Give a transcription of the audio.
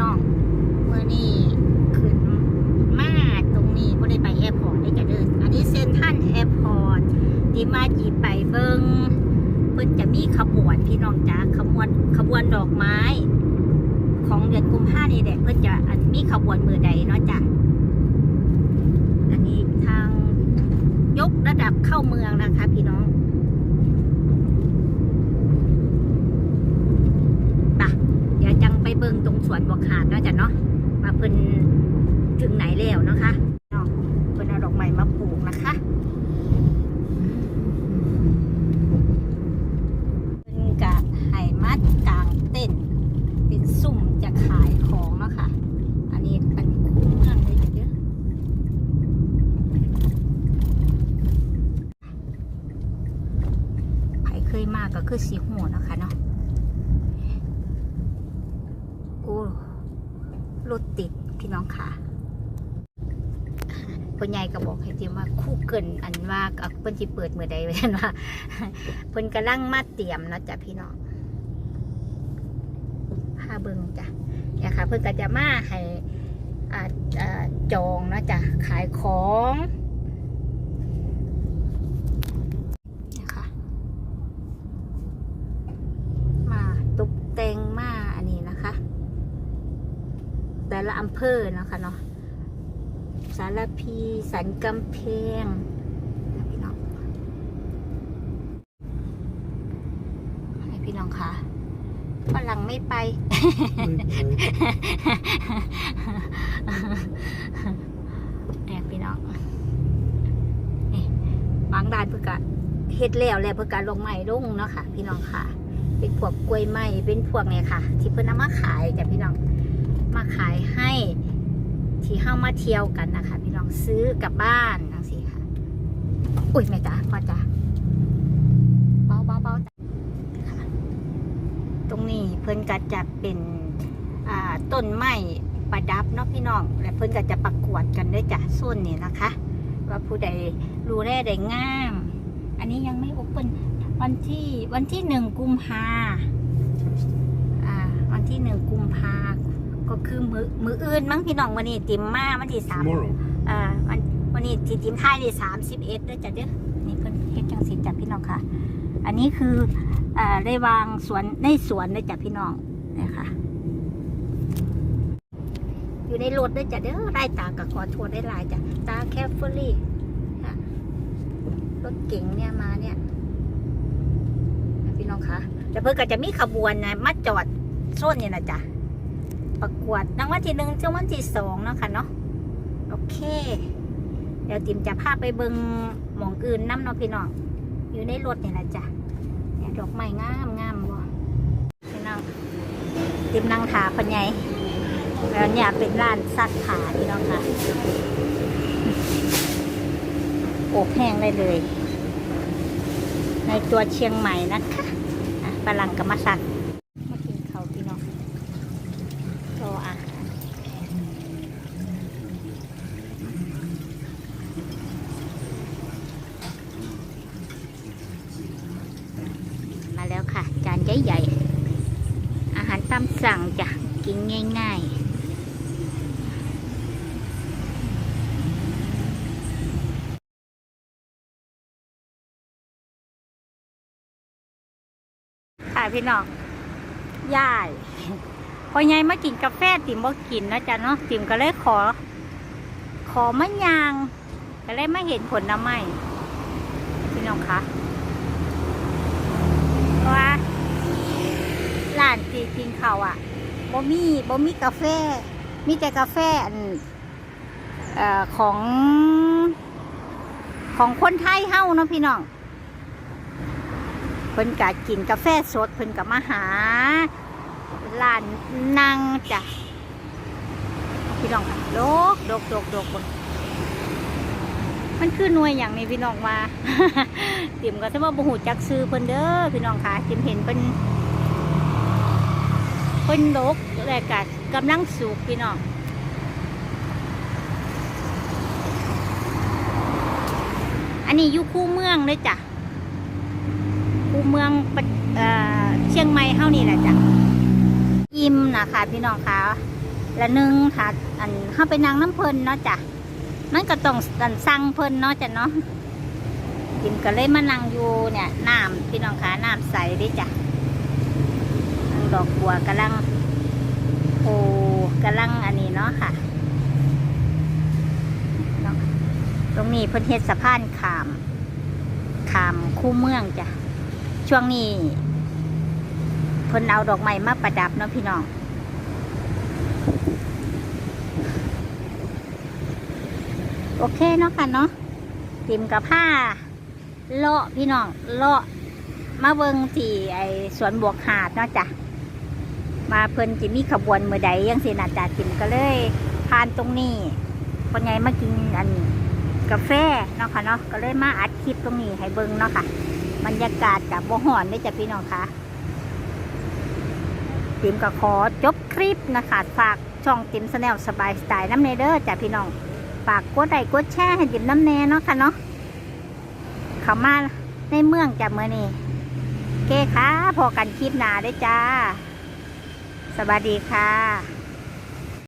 น้องเมื่อนี้ขึ้นมาตรงนี้บ่ได้ไปแอร์พอร์ตได้จะเดินอันนี้เซนทรันแอร์พอร์ตที่มาจีไปเบิงเพิ่นจะมีขบวนพี่น้องจ้าขบวนขบวนดอกไม้ ของเดือนกุมภานี่แหละเพิ่นจะอันมีขบวนมือใดเนาะจ้ะอันนี้ทางยกระดับเข้าเมืองนะคะ พี่น้องปะเดี๋ยวจังไปเบิ่งตรง สวนบัวขาดเนาะจ้ะเนาะว่าเพิ่นถึงไหนแล้วนะคะเนาะเพิ่นเอาดอกไม้มาปลูกนะคะเพิ่นกะไห้มัดกลางเต้นเป็นซุ่มจะขายของเนาะค่ะ อันนี้เป็นคู่เมืองเลยจ้ะเด้อใครเคยมากก็คือสีหัวนะคะเนาะ โอ้ รถติดพี่น้องค่ะพ่อใหญ่ก็บอกให้เตรียมว่าคู่เกินอันว่าเพิ่นสิเปิดมือใดไว้นั่นว่าเพิ่นกำลังมาเตรียมนะจ๊ะพี่น้องผ้าเบิงจ้ะเนี่ยค่ะ เพิ่นก็จะมาให้อ่าจองนะจ๊ะขายของเนี่ยค่ะ มาตกแต่งมาอันนี้นะคะ แต่ ละอำเภอเนาะคะเนาะสารพีสันกำแพงนะพี่น้องให้พี่น้องคะฝรั่งไม่ไป แอบพี่น้องบางด้านเพื่อกะเฮ็ดแล้วแล้วเพื่อกะลงใหม่ลงเนาะค่ะ พี่น้องค่ะ เป็นพวกกล้วยไม้เป็นพวกเนี่ยค่ะ ที่เพิ่นเอามาขายจ้ะพี่น้อง มาขายให้ที่เข้ามาเที่ยวกันนะคะ พี่น้องซื้อกลับบ้านนังสิค่ะ อุ้ยแม่จ๋าพ่อจ๋าเบาเบาเบาจ้ะตรงนี้เพิ่นก็จะเป็นอ่าต้นไม้ประดับเนาะพี่น้อง และเพิ่นก็จะประกวดกันด้วยจ้ะส่วนนี้นะคะ ว่าผู้ใดรู้ได้ได้งาม อันนี้ยังไม่โอเปนวันที่วันที่หนึ่งกุมภาอ่าวันที่หนึ่งกุมภา ก็คือมือมืออื่นมั้งพี่น้องวันนี้ติมมาวันที่สาม Tomorrow. อ่าวันวันนี้ที่ติมท้ายที่สามสิบเอ็ดด้วยจ้ะเด้อนี่เพิ่นเฮ็ดจังสิจ้ะพี่น้องค่ะ อันนี้คืออ่าได้วางสวนในสวนด้วยจ้ะพี่น้องเนี่ยค่ะ อยู่ในรถด้วยจ้ะเด้อไล่ตากับขอโทษได้หลายจ้ะตาแคฟเฟอรี่ค่ะรถเก๋งเนี่ยมาเนี่ยพี่น้องคะแต่เพื่อก็จะมีขบวนนะมาจอดโซนเนี่ยนะจ๊ะ ประกวดรางวัลที่หนึ่งรางวัลที่สองเนาะค่ะเนาะโอเค เดี๋ยวติมจะพาไปเบิงหมองอื่นน้ำเนาะพี่น้องอยู่ในรถเนี่ยนะจ๊ะเนี่ยดอกไม้งามงามบ่พี่น้องติมนั่งถาพญายแล้วเนี่ยเป็นร้านซักผ้าพี่น้องค่ะอบแห้งได้เลย ในตัวเชียงใหม่นะคะฝรั่งก็มาสั่งมากินเขาวพี่น้องรออาหารมาแล้วค่ะ จานใหญ่ๆ อามสั่งจ้ะ กินง่ายๆ ค่ะพี่น้องย่ายพอไงมากินกาแฟติ่มบ่กินนะจ๊ะเนาะติ่มก็เลยขอ ขอมะยาง ก็เลยไม่เห็นผลน้ำไหมพี่น้องคะเพราะว่า ร้านที่กินเขาวอะบ่มีบ่มีกาแฟ มีแต่กาแฟอันเอ่อของของคนไทยเฮ้าเนาะพี่น้องเพิ่นกะกินกาแฟสดเพิ่นกะมาหาร้านนั่งจ้ะพี่น้องค่ะดกดกดกดกมันคือหน่วยอย่างนี้พี่น้องมาติ่มก็จะว่าบ่หูจักซื้อเพิ่นเด้อพี่น้องค่ะติ่มเห็นเพิ่น เพิ่นดกแล้วก็กำลังสุกพี่น้องอันนี้อยู่คู่เมืองเลยจ้ะคูเมืองเอเชียงใหม่เฮานี่แหละจ้ะอิ่มนะคะพี่น้องคะละหนึ่งถ้าอันเข้าไปนั่งน้ำเพลินเนาะจ้ะมันก็ต้องอันสั่งเพลินเนาะจ้ะเนาะกิมก็เลยมานั่งอยู่เนี่ยน้ำพี่น้องคะน้ำใสดิจ้ะ ดอกบัวกำลังโอ้กำลังอันนี้เนาะค่ะ ตรงนี้เพิ่นเฮ็ดสะพานขาม ขามคู่เมืองจ้ะ ช่วงนี้เพิ่นเอาดอกไม้มาประดับเนาะพี่น้องโอเคเนาะค่ะเนาะติมกับผ้าเลาะพี่น้องเลาะมาเบิงที่ไอสวนบวกหาดเนาะจ้ะ มาเพิ่นจะมีขบวนมือใดยังสินาจาติมก็เลยผ่านตรงนี้คนไงมากินอันกาแฟเนาะค่ะเนาะก็เลยมาอัดคลิปตรงนี้ให้เบิ้งเนาะค่ะบรรยากาศกับบ่หอนได้จ้ะพี่น้องค่ะติมก็ขอจบคลิปนะคะฝากช่องติมสแนลสบายสไตล์น้ำเนเดอร์จ้ะพี่น้องฝากกดไลค์กดแชร์ให้ติมน้ำแนเนาะค่ะเนาะเข้ามาในเมืองจ้ะเมื่อนี้โอเคค่ะพอกันคลิปหนาได้จ้า สวัสดีค่ะ